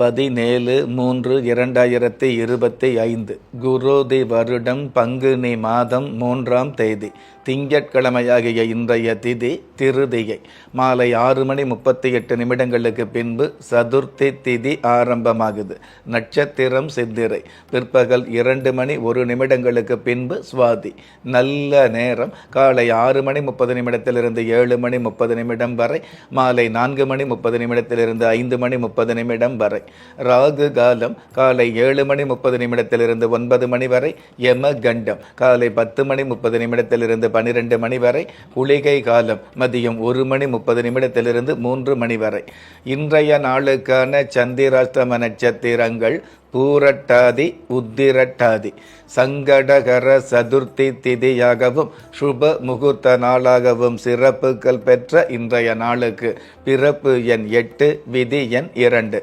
பதினேழு மூன்று இரண்டாயிரத்தி இருபத்தி ஐந்து. குரோதி வருடம் பங்குனி மாதம் மூன்றாம் தேதி. திங்கட்கிழமையாகிய இன்றைய திதி திருதியை. மாலை ஆறு மணி முப்பத்தி எட்டு நிமிடங்களுக்கு பின்பு சதுர்த்தி திதி ஆரம்பமாகுது. நட்சத்திரம் சித்திரை. பிற்பகல் இரண்டு மணி ஒரு நிமிடங்களுக்கு பின்பு சுவாதி. நல்ல நேரம். காலை ஆறு மணி முப்பது நிமிடத்திலிருந்து ஏழு மணி முப்பது நிமிடம் வரை. மாலை நான்கு மணி முப்பது நிமிடத்திலிருந்து ஐந்து மணி முப்பது நிமிடம் வரை. ராகு காலம் காலை ஏழு மணி முப்பது நிமிடத்திலிருந்து ஒன்பது மணி வரை யம கண்டம் காலை பத்து மணி முப்பது நிமிடத்திலிருந்து பனிரெண்டு மணி வரை குளிகை காலம். மதியம் ஒரு மணி முப்பது நிமிடத்திலிருந்து மூன்று மணி வரை. இன்றைய நாளுக்கான சந்திராஷ்டம நட்சத்திரங்கள் பூரட்டாதி உத்திரட்டாதி. சங்கடகர சதுர்த்தி திதியாகவும் சுப முகூர்த்த நாளாகவும் சிறப்புகள் பெற்ற இன்றைய நாளுக்கு. பிறப்பு எண் எட்டு விதி எண் இரண்டு.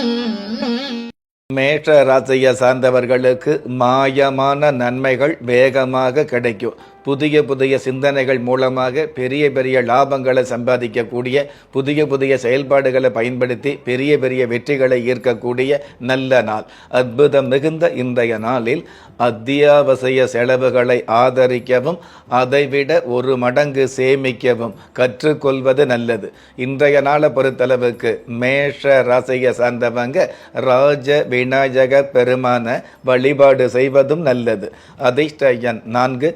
மேஷ ராசியை சார்ந்தவர்களுக்கு மாயமான நன்மைகள் வேகமாக கிடைக்கும். புதிய புதிய சிந்தனைகள் மூலமாக பெரிய பெரிய லாபங்களை சம்பாதிக்கக்கூடிய புதிய புதிய செயல்பாடுகளை பயன்படுத்தி பெரிய பெரிய வெற்றிகளை ஈர்க்கக்கூடிய நல்ல நாள். அற்புதம் மிகுந்த இன்றைய நாளில் அத்தியாவசிய செலவுகளை ஆதரிக்கவும் அதைவிட ஒரு மடங்கு சேமிக்கவும் கற்றுக்கொள்வது நல்லது. இன்றைய நாளை பொறுத்தளவுக்கு மேஷ ராசியை சார்ந்தவங்க ராஜ விநாயக பெருமான வழிபாடு செய்வதும் நல்லது. அதிர்ஷ்ட எண் நான்கு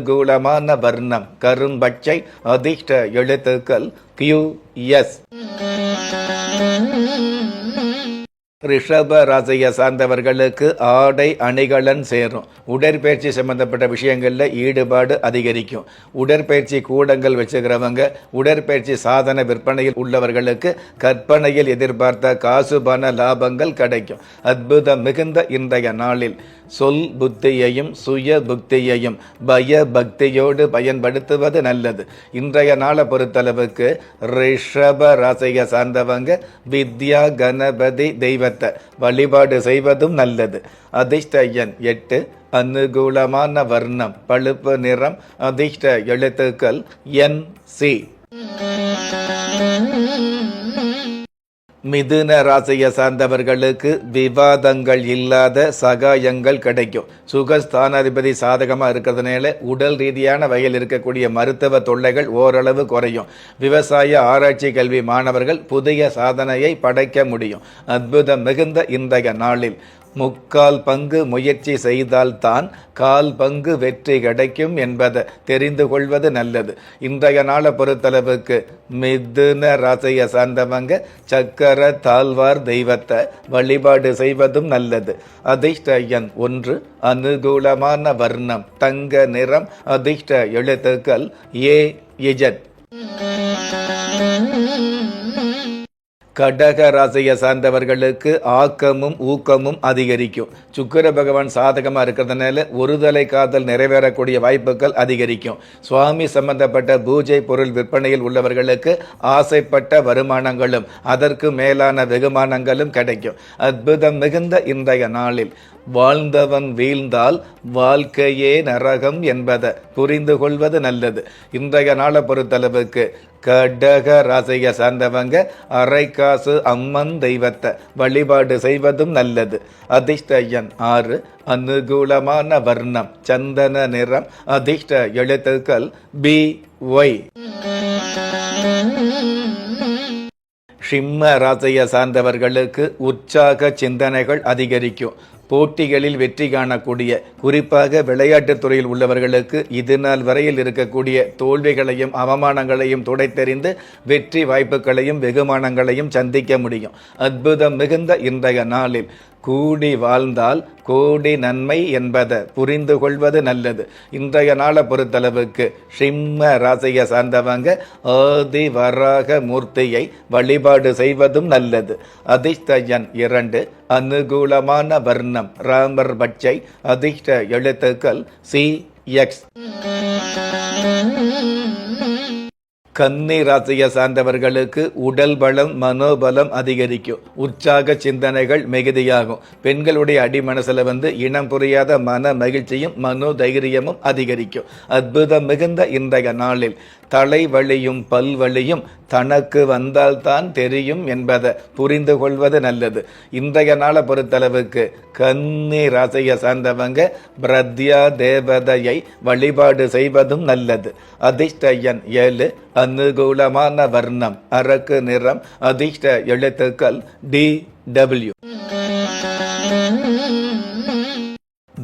அனுகூலமான வர்ணம் கரும்பச்சை அதிர்ஷ்ட எழுத்துக்கள் கியூ எஸ் ரிஷப ராசியை சார்ந்தவர்களுக்கு ஆடை அணிகலன் சேரும். உடற்பயிற்சி சம்பந்தப்பட்ட விஷயங்களில் ஈடுபாடு அதிகரிக்கும். உடற்பயிற்சி கூடங்கள் வச்சுக்கிறவங்க உடற்பயிற்சி சாதன விற்பனையில் உள்ளவர்களுக்கு கற்பனையில் எதிர்பார்த்த காசுபான லாபங்கள் கிடைக்கும். அற்புதம் மிகுந்த இன்றைய நாளில். சொல் புத்தியையும் சுய புத்தியையும் பய பக்தியோடு பயன்படுத்துவது நல்லது. இன்றைய நாளை பொறுத்தளவுக்கு ரிஷப ராசியை சார்ந்தவங்க வித்யா கணபதி தெய்வ தெய்வத்தை வழிபாடு செய்வதும் நல்லது. அதிர்ஷ்ட எண் எட்டு அனுகூலமான வர்ணம் பழுப்பு நிறம் அதிர்ஷ்ட எழுத்துக்கள் என் சி. மிதுன ராசியை சார்ந்தவர்களுக்கு விவாதங்கள் இல்லாத சகாயங்கள் கிடைக்கும். சுகஸ்தானாதிபதி சாதகமாக இருக்கிறதுனால உடல் ரீதியான வகையில் இருக்கக்கூடிய மருத்துவ தொல்லைகள் ஓரளவு குறையும். விவசாய ஆராய்ச்சி கல்வி மாணவர்கள் புதிய சாதனையை படைக்க முடியும். அற்புதம் மிகுந்த இன்றைய நாளில். முக்கால் பங்கு முயற்சி செய்தால்தான் கால் பங்கு வெற்றி கிடைக்கும் என்பதை தெரிந்து கொள்வது நல்லது. இன்றைய நாளை பொறுத்தளவுக்கு மிதுன ராசியை சார்ந்தவங்க சக்கர தாழ்வார் தெய்வத்தை வழிபாடு செய்வதும் நல்லது. அதிர்ஷ்ட எண் ஒன்று அனுகூலமான வர்ணம் தங்க நிறம் அதிர்ஷ்ட எழுத்துக்கள் ஏ இஜட். கடக ராசியை சார்ந்தவர்களுக்கு ஆக்கமும் ஊக்கமும் அதிகரிக்கும். சுக்கர பகவான் சாதகமாக இருக்கிறதுனால ஒருதலை காதல் நிறைவேறக்கூடிய வாய்ப்புகள் அதிகரிக்கும். சுவாமி சம்பந்தப்பட்ட பூஜை பொருள் விற்பனையில் உள்ளவர்களுக்கு ஆசைப்பட்ட வருமானங்களும் அதற்கு மேலான வெகுமானங்களும் கிடைக்கும். அற்புதம் மிகுந்த இன்றைய நாளில். வாழ்ந்தவன் வீழ்ந்தால் வாழ்க்கையே நரகம் என்பதை புரிந்து கொள்வது நல்லது. இன்றைய நாளை பொறுத்தளவுக்கு கடக ராசியை சார்ந்தவங்க அரைக்காசு அம்மன் தெய்வத்தை வழிபாடு செய்வதும் நல்லது. அதிர்ஷ்ட எண் ஆறு அனுகூலமான வர்ணம் சந்தன நிறம் அதிர்ஷ்ட எழுத்துக்கள் பி ஒய். சிம்ம ராசியை சார்ந்தவர்களுக்கு உற்சாக சிந்தனைகள் அதிகரிக்கும். போட்டிகளில் வெற்றி காணக்கூடிய குறிப்பாக விளையாட்டுத் துறையில் உள்ளவர்களுக்கு இது நாள் வரையில் இருக்கக்கூடிய தோல்விகளையும் அவமானங்களையும் துடைத்தெறிந்து வெற்றி வாய்ப்புகளையும் வெகுமானங்களையும் சந்திக்க முடியும். அற்புதம் மிகுந்த இன்றைய நாளில் கூடி வாழ்ந்தால் கோடி நன்மை என்பதை புரிந்து கொள்வது நல்லது. இன்றைய நாளை பொறுத்தளவுக்கு சிம்ம ராசியை சார்ந்தவங்க ஆதி வராக மூர்த்தியை வழிபாடு செய்வதும் நல்லது. அதிர்ஷ்ட எண் இரண்டு அனுகூலமான வர்ணம் ராமர் பட்சை அதிர்ஷ்ட எழுத்துக்கள் சி எக்ஸ் கன்னி ராசியை சார்ந்தவர்களுக்கு உடல் பலம் மனோபலம் அதிகரிக்கும். உற்சாக சிந்தனைகள் மிகுதியாகும். பெண்களுடைய அடிமனசில் வந்து இனம் புரியாத மன மகிழ்ச்சியும் மனோ தைரியமும் அதிகரிக்கும். அற்புதம் மிகுந்த இன்றைய நாளில் தலை வலியும் பல் வலியும் தனக்கு வந்தால்தான் தெரியும் என்பதை புரிந்து கொள்வது நல்லது. இன்றைய நாளை பொறுத்தளவுக்கு கன்னி ராசியை சார்ந்தவங்க பிரத்யா தேவதையை வழிபாடு செய்வதும் நல்லது. அதிர்ஷ்ட எண் ஏழு அனுகூலமான வர்ணம் அரக்கு நிறம் அதிர்ஷ்ட எழுத்துக்கள் டி டபிள்யூ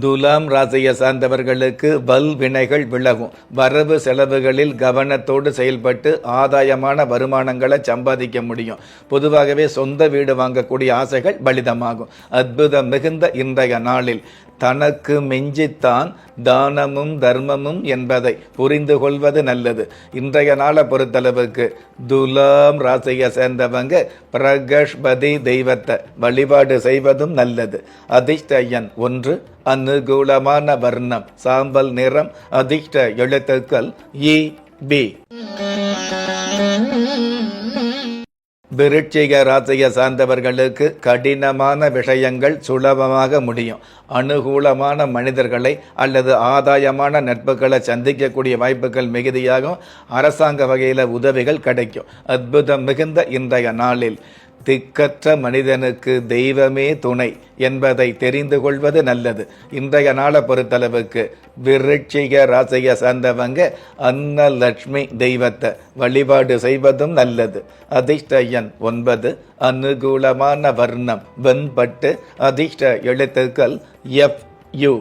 துலாம் ராசியை சார்ந்தவர்களுக்கு வல் வினைகள் விலகும். வரவு செலவுகளில் கவனத்தோடு செயல்பட்டு ஆதாயமான வருமானங்களை சம்பாதிக்க முடியும். பொதுவாகவே சொந்த வீடு வாங்கக்கூடிய ஆசைகள் பலிதமாகும். அற்புதம் மிகுந்த இன்றைய நாளில் தனக்கு மிஞ்சித்தான் தானமும் தர்மமும் என்பதை புரிந்து கொள்வது நல்லது. இன்றைய நாளை பொறுத்தளவுக்கு துலாம் ராசியை சேர்ந்தவங்க பிரகஷ்பதி தெய்வத்தை வழிபாடு செய்வதும் நல்லது. அதிர்ஷ்ட எண் ஒன்று அனுகூலமான வர்ணம் சாம்பல் நிறம் அதிர்ஷ்ட எழுத்துக்கள் இ பி. விருட்சிக ராசியை சார்ந்தவர்களுக்கு கடினமான விஷயங்கள் சுலபமாக முடியும். அனுகூலமான மனிதர்களை அல்லது ஆதாயமான நட்புகளை சந்திக்கக்கூடிய வாய்ப்புகள் மிகுதியாகும். அரசாங்க வகையில் உதவிகள் கிடைக்கும். அற்புதம் மிகுந்த இன்றைய நாளில். திக்கற்ற மனிதனுக்கு தெய்வமே துணை என்பதை தெரிந்து கொள்வது நல்லது. இன்றைய நாளை பொறுத்தளவுக்கு விருட்சிக ராசியை சார்ந்தவங்க அன்னலட்சுமி தெய்வத்தை வழிபாடு செய்வதும் நல்லது. அதிர்ஷ்டயன் ஒன்பது அனுகூலமான வர்ணம் வெண்பட்டு அதிர்ஷ்ட எழுத்துக்கள் எஃப் யு.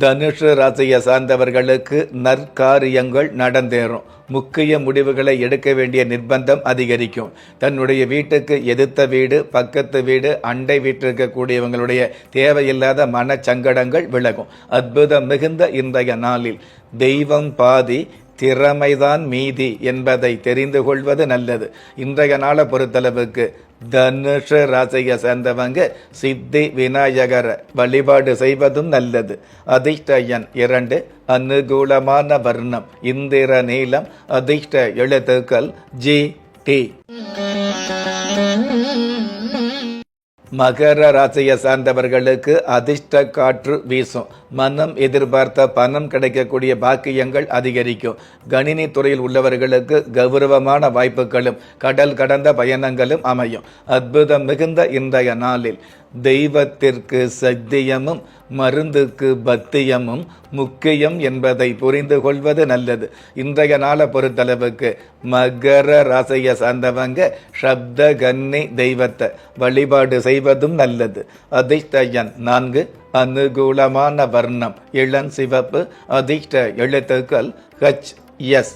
தனுஷு ராசியை சார்ந்தவர்களுக்கு நற்காரியங்கள் நடந்தேறும். முக்கிய முடிவுகளை எடுக்க வேண்டிய நிர்பந்தம் அதிகரிக்கும். தன்னுடைய வீட்டுக்கு எதிர்த்த வீடு பக்கத்து வீடு அண்டை வீட்டில் இருக்கக்கூடியவங்களுடைய தேவையில்லாத மனச்சங்கடங்கள் விலகும். அற்புதம் மிகுந்த இன்றைய நாளில். தெய்வம் பாதி திறமைதான் மீதி என்பதை தெரிந்து கொள்வது நல்லது. இன்றைய நாளை பொறுத்தளவுக்கு தனுஷ ராசியை சேர்ந்தவங்க சித்தி விநாயகரை வழிபாடு செய்வதும் நல்லது. அதிர்ஷ்டயன் இரண்டு அனுகூலமான வர்ணம் இந்திர நீளம் அதிர்ஷ்ட எழுத்துக்கள் ஜி டி. மகர ராசியை சார்ந்தவர்களுக்கு அதிர்ஷ்ட காற்று வீசும். மனம் எதிர்பார்த்த பணம் கிடைக்கக்கூடிய பாக்கியங்கள் அதிகரிக்கும். கணினி துறையில் உள்ளவர்களுக்கு கௌரவமான வாய்ப்புகளும் கடல் கடந்த பயணங்களும் அமையும். அற்புதம் மிகுந்த இன்றைய நாளில். தெய்வத்திற்கு சத்தியமும் மருந்துக்கு பத்தியமும் முக்கியம் என்பதை புரிந்து கொள்வது நல்லது. இன்றைய நாளை பொறுத்தளவுக்கு மகர ராசியை சார்ந்தவங்க சப்த கன்னி தெய்வத்தை வழிபாடு செய்வதும் நல்லது. அதிர்ஷ்டயன் நான்கு அனுகூலமான வர்ணம் இளம் சிவப்பு அதிர்ஷ்ட எழுத்துக்கள் ஹச் எஸ்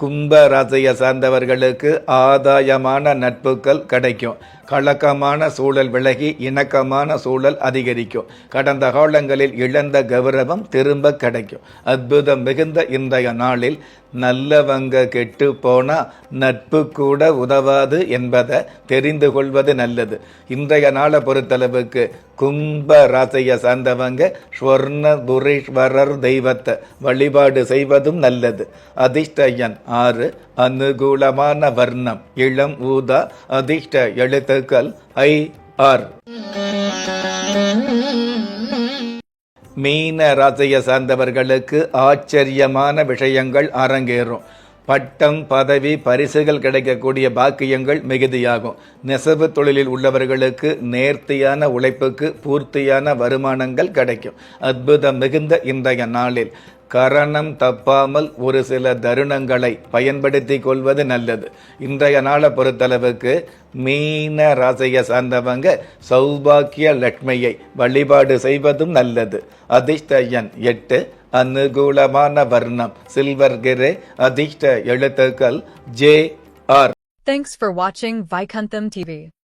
கும்ப ராசியை சார்ந்தவர்களுக்கு ஆதாயமான நட்புகள் கிடைக்கும். கலக்கமான சூழல் விலகி இணக்கமான சூழல் அதிகரிக்கும். கடந்த காலங்களில் இழந்த கௌரவம் திரும்ப கிடைக்கும். அற்புதம் மிகுந்த இன்றைய நாளில் நல்லவங்க கெட்டு போனால் நட்பு கூட உதவாது என்பதை தெரிந்து கொள்வது நல்லது. இன்றைய நாளை பொறுத்தளவுக்கு கும்ப ராசியை சார்ந்தவங்க ஸ்வர்ண புரீஸ்வரர் தெய்வத்தை வழிபாடு செய்வதும் நல்லது. அதிர்ஷ்டயன் ஆறு அனுகூலமான வர்ணம் இளம் ஊதா அதிர்ஷ்ட எழுத்துக்கள் ஐ ஆர். மீன ராசியை சார்ந்தவர்களுக்கு ஆச்சரியமான விஷயங்கள் அரங்கேறும். பட்டம் பதவி பரிசுகள் கிடைக்கக்கூடிய பாக்கியங்கள் மிகுதியாகும். நெசவு தொழிலில் உள்ளவர்களுக்கு நேர்த்தியான உழைப்புக்கு பூர்த்தியான வருமானங்கள் கிடைக்கும். அற்புதம் மிகுந்த இன்றைய நாளில். கரணம் தப்பாமல் ஒரு சில தருணங்களை பயன்படுத்தி கொள்வது நல்லது. இன்றைய நாளை பொறுத்தளவுக்கு மீன ராசியை சார்ந்தவங்க சௌபாக்கிய லட்சுமியை வழிபாடு செய்வதும் நல்லது. அதிர்ஷ்ட எண் எட்டு அனுகூலமான வர்ணம். சில்வர் கிரே அதிர்ஷ்ட எழுத்துக்கள் ஜே ஆர். தேங்க்ஸ் ஃபார் வாட்சிங் வைகந்தம் டிவி